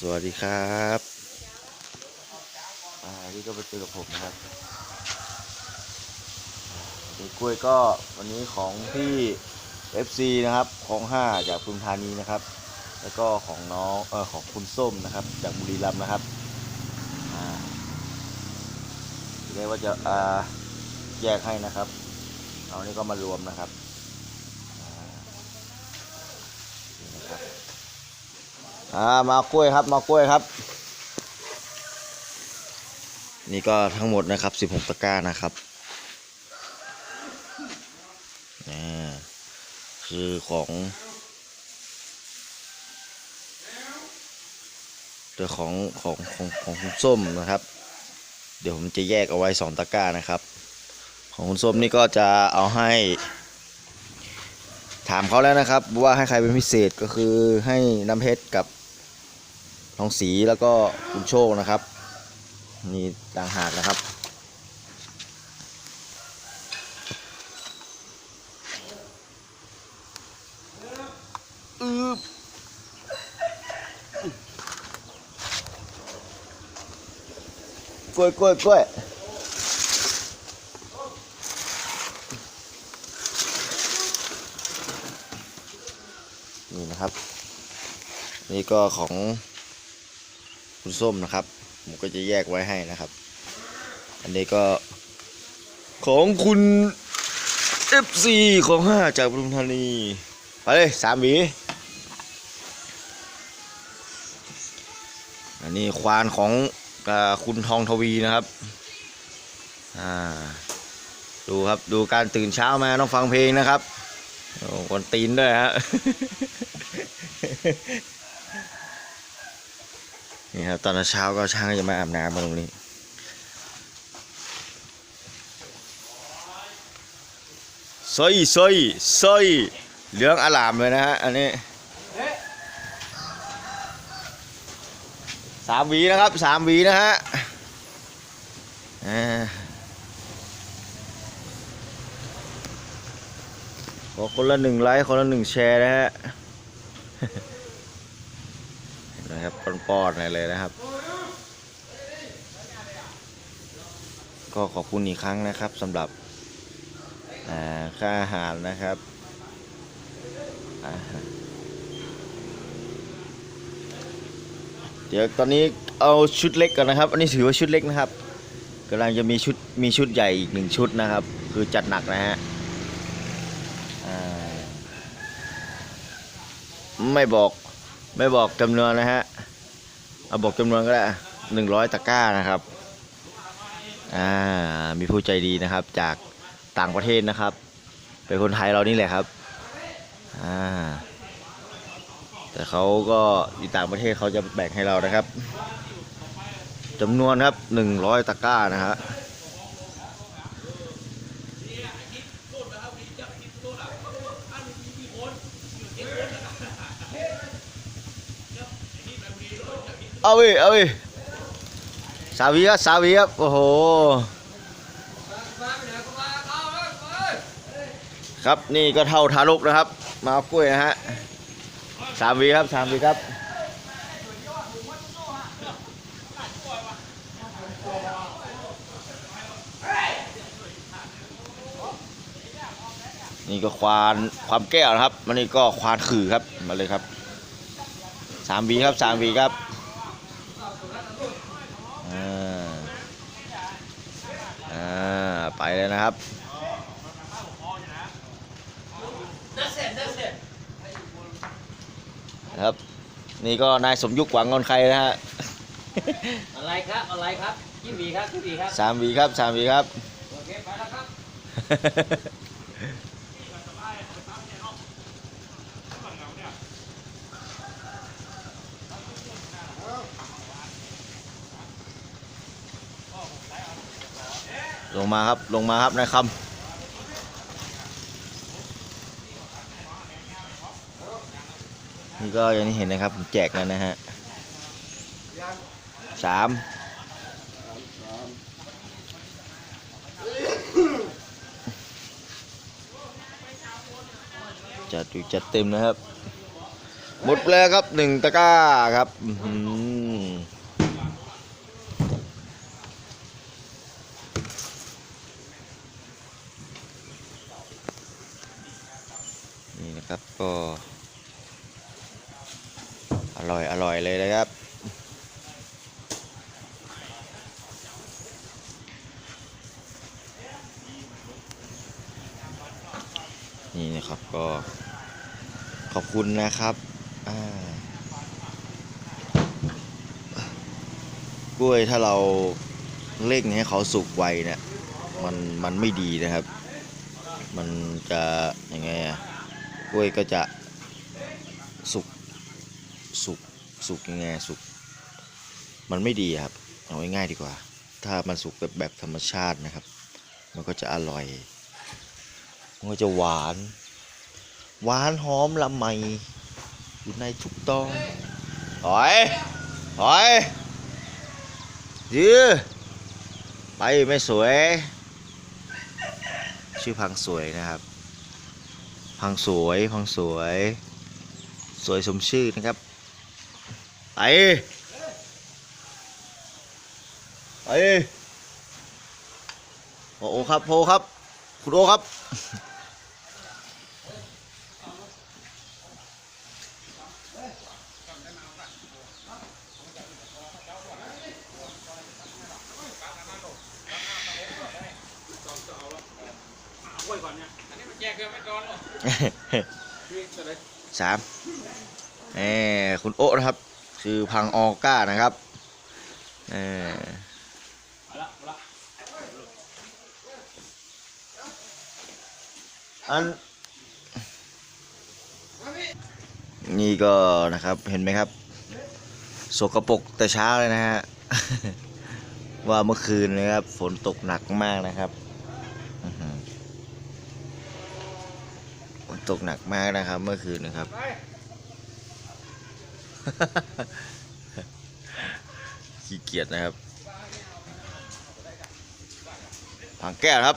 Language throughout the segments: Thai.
สวัสดีครับอ่านี่ก็มาเจอกับผมนะครับเด็กกล้วยก็วันนี้ของพี่ FC นะครับของห้าจากปทุมธานีนะครับ แล้วก็ของน้องเออของคุณส้มนะครับ จากบุรีรัมย์นะครับอ่าทีนี้ว่าจะอ่าแยกให้นะครับเอานี่ก็มารวมนะครับอ่านี่นะครับ อ่ามากล้วยครับมากล้วยครับ นี่ก็ทั้งหมดนะครับ 16 ตะกร้านะครับนี่คือของเดี๋ยวของของของของคุณส้มนะครับ เดี๋ยวผมจะแยกเอาไว้สองตะกร้านะครับ ของคุณส้มนี่ก็จะเอาให้ ถามเขาแล้วนะครับ ว่าให้ใครเป็นพิเศษก็คือให้น้ำเพชรกับ ทองสีแล้วก็คุณโชคนะครับนี่ต่างหากนะครับ อืบกล้วยกล้วยกล้วยนี่นะครับ นี่ก็ของ คุณส้มนะครับ ผมก็จะแยกไว้ให้นะครับ อันนี้ก็ของคุณ FC ของห้าจากปทุมธานีไปเลยสามหวีอันนี้ควานของอคุณทองทวีนะครับดูครับดูการตื่นเช้ามาต้องฟังเพลงนะครับโอ้คนตีนด้วยฮะ นี่ครับตอนเช้าก็ช่างจะมาอาบน้ำมาตรงนี้สอยสอยสอยเหลืองอลามเลยนะฮะอันนี้สามวีนะครับสามวีนะฮะอ่าขอคนละหนึ่งไลค์คนละหนึ่งแชร์นะฮะ นะครับป้อนๆเลยนะครับ ก็ขอบคุณอีกครั้งนะครับสำหรับค่าอาหารนะครับเดี๋ยวตอนนี้เอาชุดเล็กก่อนนะครับ อันนี้ถือว่าชุดเล็กนะครับกำลังจะมีชุดมีชุดใหญ่อีกหนึ่งชุดนะครับ คือจัดหนักนะฮะไม่บอก ไม่บอกจำนวนนะฮะ เอาบอกจำนวนก็ได้หนึ่งร้อยตะกร้านะครับ อ่า มีผู้ใจดีนะครับ จากต่างประเทศนะครับ เป็นคนไทยเรานี่แหละครับ อ่า แต่เขาก็อยู่ต่างประเทศเขาจะแบ่งให้เรานะครับจำนวนครับหนึ่งร้อยตะกร้านะฮะ เอาเว้ยเอาเว้ยสาวีครับสาวีครับ โอ้โห ครับนี่ก็เท่าทารกนะครับ มาเอากล้วยนะฮะสามวีครับสามวีครับนี่ก็ควานความแก้วนะครับ มันนี่ก็ควานขื่อครับ มาเลยครับสามวีครับสามวีครับ อ่าอ่าไปเลยนะครับครับ นี่ก็นายสมยุคหวังเงินใครนะฮะอะไรครับอะไรครับยี่หวีครับยี่หวีครับสามวีครับสามวีครับโอเคไปแล้วครับ ลงมาครับ ลงมาครับนายคำนี่ก็อย่างที่เห็นนะครับผมแจกแล้วนะฮะสามจัดอยู่จัดเต็มนะครับ หมดแล้วครับหนึ่งตะกร้าครับอื้อหือ นะครับก็อร่อยอร่อยเลยนะครับ นี่นะครับก็ขอบคุณนะครับอ่ากล้วยถ้าเราเร่งให้เขาสุกไวเนี่ยมันมันไม่ดีนะครับ มันจะยังไงอะ กล้วยก็จะสุกสุกสุกยังไงสุก มันไม่ดีครับ เอาง่ายๆดีกว่า ถ้ามันสุกแบบแบบธรรมชาตินะครับ มันก็จะอร่อย มันก็จะหวาน หวานหอมละไมอยู่ในทุกตอนถอยถอยยื้อไปไม่สวย ชื่อพังสวยนะครับ พังสวยพังสวย สวยสมชื่อนะครับไปไปโอ้โอครับโพครับ คุณโอครับ สามเอคุณโอะนะครับ คือพังออก้านะครับเอออันนี่ก็นะครับเห็นไหมครับ สกปรกแต่เช้าเลยนะฮะ ว่าเมื่อคืนนะครับ ฝนตกหนักมากนะครับอื้อหือฝน ตกหนักมากนะครับ เมื่อคืนนะครับ ขี้เกียจนะครับ พังแก้วครับ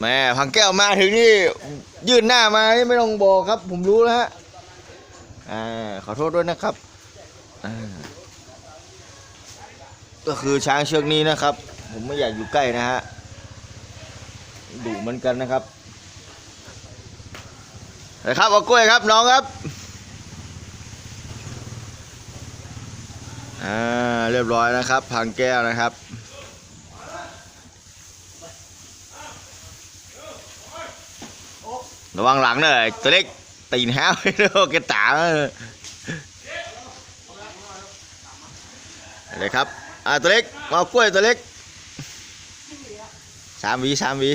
แม่พังแก้วมาถึงนี่ ยื่นหน้ามาไม่ต้องบอกครับ ผมรู้แล้วฮะอ่าขอโทษด้วยนะครับก็คือช้างเชือกนี้นะครับ ผมไม่อยากอยู่ใกล้นะฮะดุเหมือนกันนะครับ นะครับเอากล้วยครับน้องครับอ่าเรียบร้อยนะครับ พังแก้วนะครับระวังหลังหน่อยตัวเล็กตีนห้าวให้ดูกระตาเลยครับอ่าตัวเล็กเอากล้วยตัวเล็กสามวีสามวี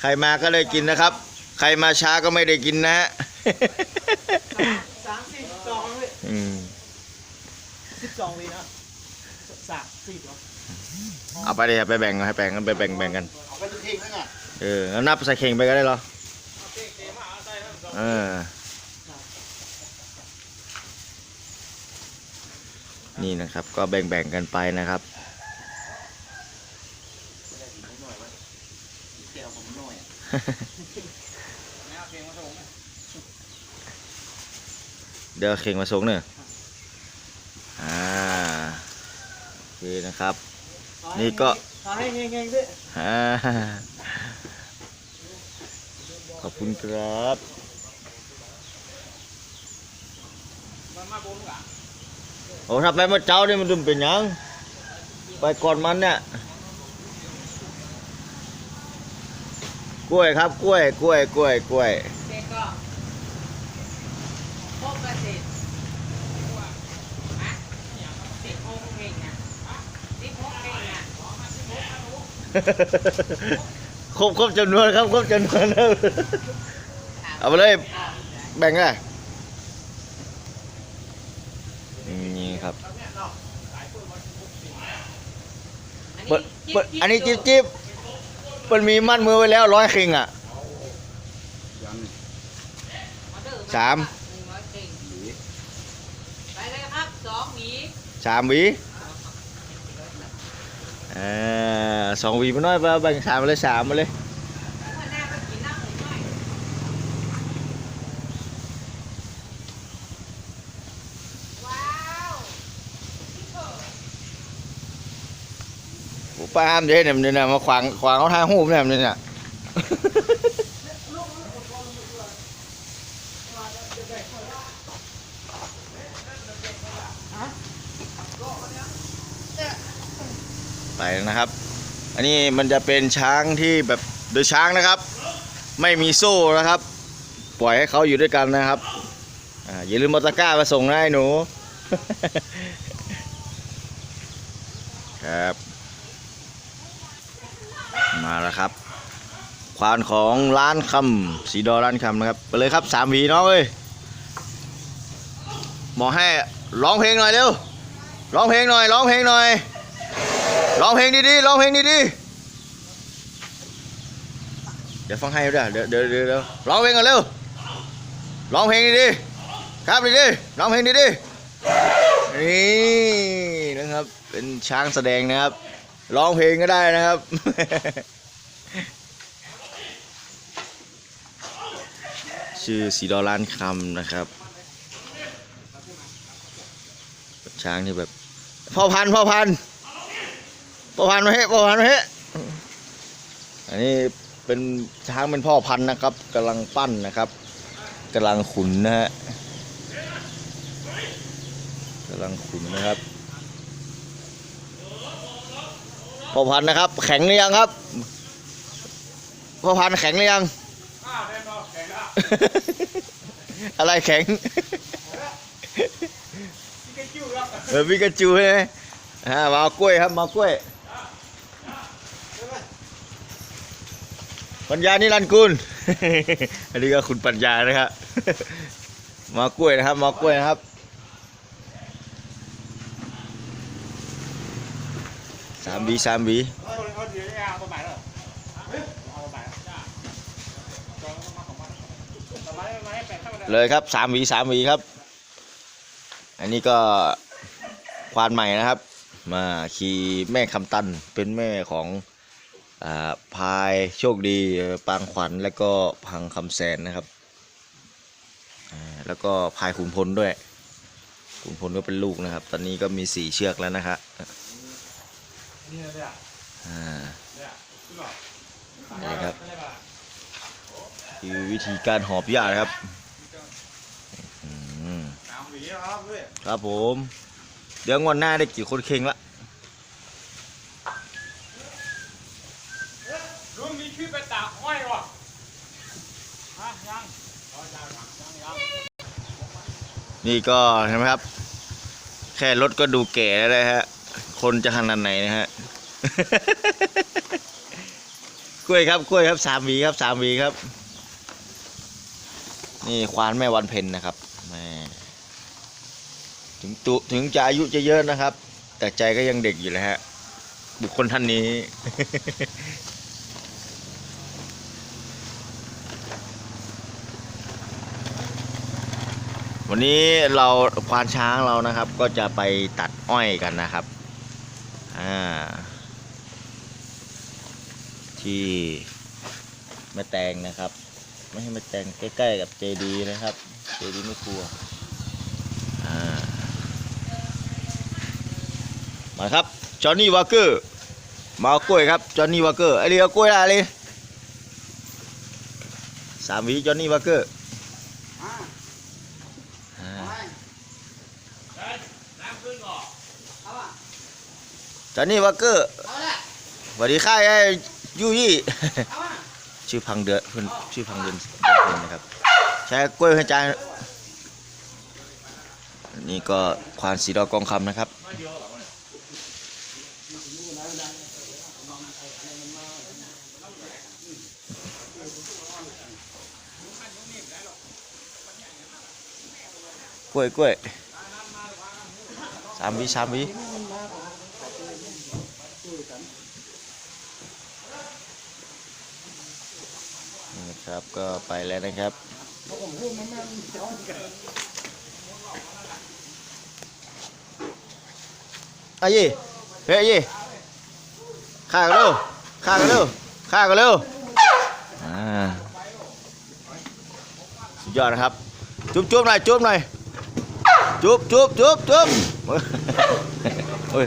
ใครมาก็ได้กินนะครับ ครมาช้าก็ไม่ได้กินนะฮะสามสิบสองเลยอืมสิบสองวีนะสามสิบเหรอเอาไปเลยไปแบ่งให้แบ่งกันไปแบ่งแบ่งกันเอาไปทุกทีนั่นน่ะเอองั้นนับใส่เข่งไปก็ได้เหรอเออนี่นะครับก็แบ่งแบ่งๆกันไปนะครับ ดี๋ยวผมหน่อยเดี๋ยวเข่งมาส่งเนอะอ่าโอเคนะครับ นี่ก็ขอให้เงงๆด้วยอ่าขอบคุณครับโอ้ถ้าไปเมื่อเช้านี่มันดุมเป็นหยัง ไปก่อนมันเนี่ย กล้วยครับ กล้วย กล้วย กล้วย กล้วย เด็กก็พบเกษตรฮะสิบหกเพลงนะสิบหกเพลงนะ ครบครบจำนวนครับครบจำนวนครับเอาไปเลยแบ่งอะนี่ครับอันเปินี้ดเปิดอันนี้จิ๊บจิ๊บมันมีมัดมือไว้แล้วร้อยคิงอะสามหนึ่งร้อยเพลงไปเลยครับสองหมีสามหวีอ่า สองวีมาน้อยว่าแบ่งสามมาเลยสามมาเลยป้าห้ามเด้เนี่ยมันเนี่ยมาขวางขวางเขาทางหูเนี่ยมันเนี่ย นนี้มันจะเป็นช้างที่แบบโดยช้างนะครับ ไม่มีโซ่นะครับ ปล่อยให้เขาอยู่ด้วยกันนะครับอ่าอย่าลืมมอตะกร้ามาส่งนะไอ้หนู ครับ มาแล้วครับ ควานของร้านคำสีดอร้านคำนะครับ ไปเลยครับสามหวีน้องเอ้ยหมอให้ร้องเพลงหน่อยเร็วร้องเพลงหน่อยร้องเพลงหน่อย ร้องเพลงดีๆร้องเพลงดีๆเดี๋ยวฟังให้ด้วยเดี๋ยวเดี๋ยวเดี๋ยวร้องเพลงกันเร็วร้องเพลงดีๆครับดีๆร้องเพลงดีๆนี่นะครับเป็นช้างแสดงนะครับร้องเพลงก็ได้นะครับชื่อสีดอลล้านคำนะครับ ช้างที่แบบพ่อพันธ์พ่อพัน ธุ์พ่อพันธุ์มาเฮ้พ่อพันธ์ไว้อันนี้เป็นช้างเป็นพ่อพันธุ์นะครับกำลังปั้นนะครับกำลังขุนนะฮะกำลังขุนนะครับพ่อพันธุ์นะครับ แข็งหรือยังครับพ่อพันธุ์แข็งหรือยังอะไรแข็งเออพิกาจูใช่ไหมมากล้วยครับมากล้วย ปัญญานิรันดร์กุล อันนี้ก็คุณปัญญานะครับ มาเอกล้วยนะครับ มาเอกล้วยนะครับ สามบีสามบีเอาเอาเดี๋ยวจะเลยครับสามวีสามวีครับ อันนี้ก็ควานใหม่นะครับ มาขี่แม่คำตันเป็นแม่ของ พายโชคดีปางขวัญและก็พังคำแสนนะครับแล้วก็พายขุนพลด้วยขุนพลก็เป็นลูกนะครับ ตอนนี้ก็มีสี่เชือกแล้วนะครับนี่เลยอะอ่าเนี่ยครับคือวิธีการหอบหญ้านะครับครับผม เดี๋ยวงวดหน้าได้กี่คนเค็งละ ลุงมีชื่อไปตากอ้อยวะฮะยังอ๋อยังยังยังยัง นี่ก็เห็นไหมครับ แค่รถก็ดูแก่แล้วนะฮะ คนจะขนาดไหนนะฮะ กล้วยครับกล้วยครับสามวีครับสามวีครับ นี่ควานแม่วันเพ็ญนะครับแม่ถึงตุถึงจะอายุจะเยอะนะครับ แต่ใจก็ยังเด็กอยู่เลยฮะ บุคคลท่านนี้ วันนี้เราควานช้างเรานะครับ ก็จะไปตัดอ้อยกันนะครับอ่าที่แม่แตงนะครับ ไม่ให้แม่แตงใกล้ ๆ กับเจดีนะครับเจดีไม่กลัวอ่ามาครับจอห์นนี่วอเกอร์มาเอากล้วยครับจอห์นนี่วอเกอร์ไอเรียกล้วยอะไรสามวีจอห์นนี่วอเกอร์ อ่า จอนนี่วอเกอร์สวัสดีค่ายไอ้ยูยี่ชื่อพังเดือนเพื่อนชื่อพังเดือนเดือนนะครับ ใช้กล้วยให้จานนี่ก็ควานสีดอกกองคำนะครับกล้วยกล้วยสามวิสามวินะครับก็ไปแล้วนะครับอายี่เฮ้ยยี่ข้ากันเร็วข้ากันเร็วข้ากันเร็วอ่าสุดยอดนะครับ จุ๊บจุ๊บหน่อยจุ๊บหน่อย จุ๊บจุ๊บจุ๊บจุ๊บเฮ้ย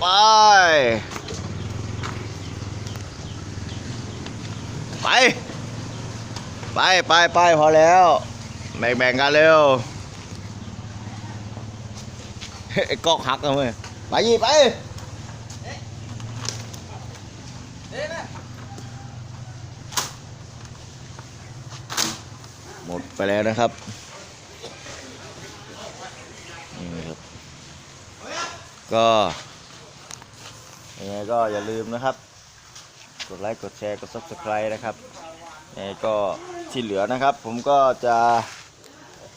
ไปไปไปไปไปพอแล้วแบ่งแบ่งกันเร็วกอกหักเลยไปยี่ไป หมดไปแล้วนะครับนี่ครับ ก็ยังไงก็อย่าลืมนะครับ กดไลค์กดแชร์กด subscribe นะครับยังไงก็ที่เหลือนะครับ ผมก็จะ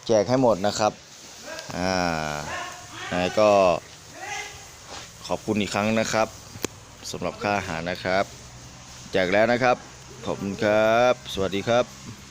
แจกให้หมดนะครับอ่ายังไงก็ขอบคุณอีกครั้งนะครับสำหรับค่าอาหารนะครับ แจกแล้วนะครับ ขอบคุณครับ สวัสดีครับ